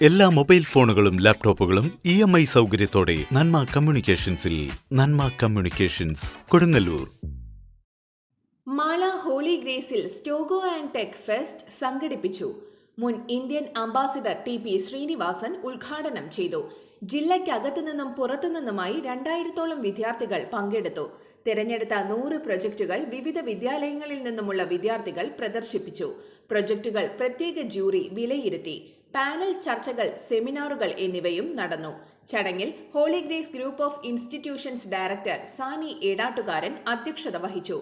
എല്ലാ മൊബൈൽ ഫോണുകളും ലാപ്ടോപ്പുകളും ഇ എം ഐ സൗകര്യത്തോടെ നന്മ കമ്മ്യൂണിക്കേഷൻസിൽ നന്മ കമ്മ്യൂണിക്കേഷൻസ് കൊടുങ്ങല്ലൂർ. മാള ഹോളി ഗ്രേസിൽ സ്റ്റോഗോ ആൻഡ് ടെക് ഫെസ്റ്റ് സംഘടിപ്പിച്ചു. മുൻ Indian ambassador T P Srinivasan ഉദ്ഘാടനം ചെയ്തു. ജില്ലയ്ക്കകത്തു നിന്നും പുറത്തുനിന്നുമായി രണ്ടായിരത്തോളം വിദ്യാർത്ഥികൾ പങ്കെടുത്തു. തിരഞ്ഞെടുത്ത നൂറ് പ്രൊജക്ടുകൾ വിവിധ വിദ്യാലയങ്ങളിൽ നിന്നുമുള്ള വിദ്യാർത്ഥികൾ പ്രദർശിപ്പിച്ചു. പ്രൊജക്ടുകൾ പ്രത്യേക ജൂറി വിലയിരുത്തി. പാനൽ ചർച്ചകൾ സെമിനാറുകൾ എന്നിവയും നടന്നു. ചടങ്ങിൽ holy grace group of institutions director Sani Edattukaran അധ്യക്ഷത വഹിച്ചു.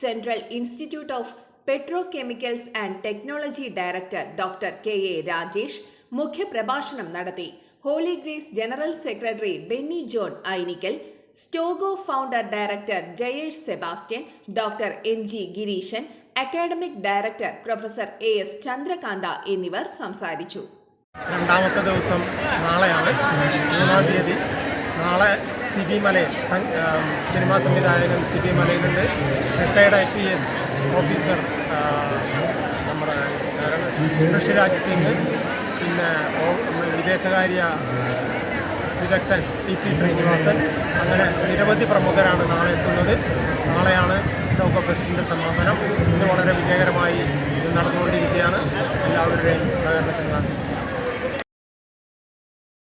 Central institute of petro chemicals and technology director doctor K A Rajesh മുഖ്യപ്രഭാഷണം നടത്തി. Holy grace general secretary Benny John Ainikkal Stogo founder director Jayesh Sebastian doctor M G Gireesan academic director professor A S Chandrakantha എന്നിവർ സംസാരിച്ചു. രണ്ടാമത്തെ ദിവസം നാളെയാണ്. മൂന്നാം തീയതി. നാളെ സി ബി മലയിൽ സിനിമാ സംവിധായകൻ C B മലയിലുണ്ട്. Retired I P S officer നമ്മുടെ? ഋഷിരാജ് സിംഗ്. പിന്നെ വിദേശകാര്യ വിദഗ്ധൻ ടി പി ശ്രീനിവാസൻ. അങ്ങനെ നിരവധി പ്രമുഖരാണ് നാളെ എത്തുന്നത്. നാളെയാണ് സ്റ്റോക്ക് ഫെസ്റ്റിന്റെ സമാപനം. ഇന്ന് വളരെ വിജയകരമായി നടന്നുകൊണ്ടിരിക്കുകയാണ്. എല്ലാവരുടെയും സഹകരണത്തിന് നന്ദി.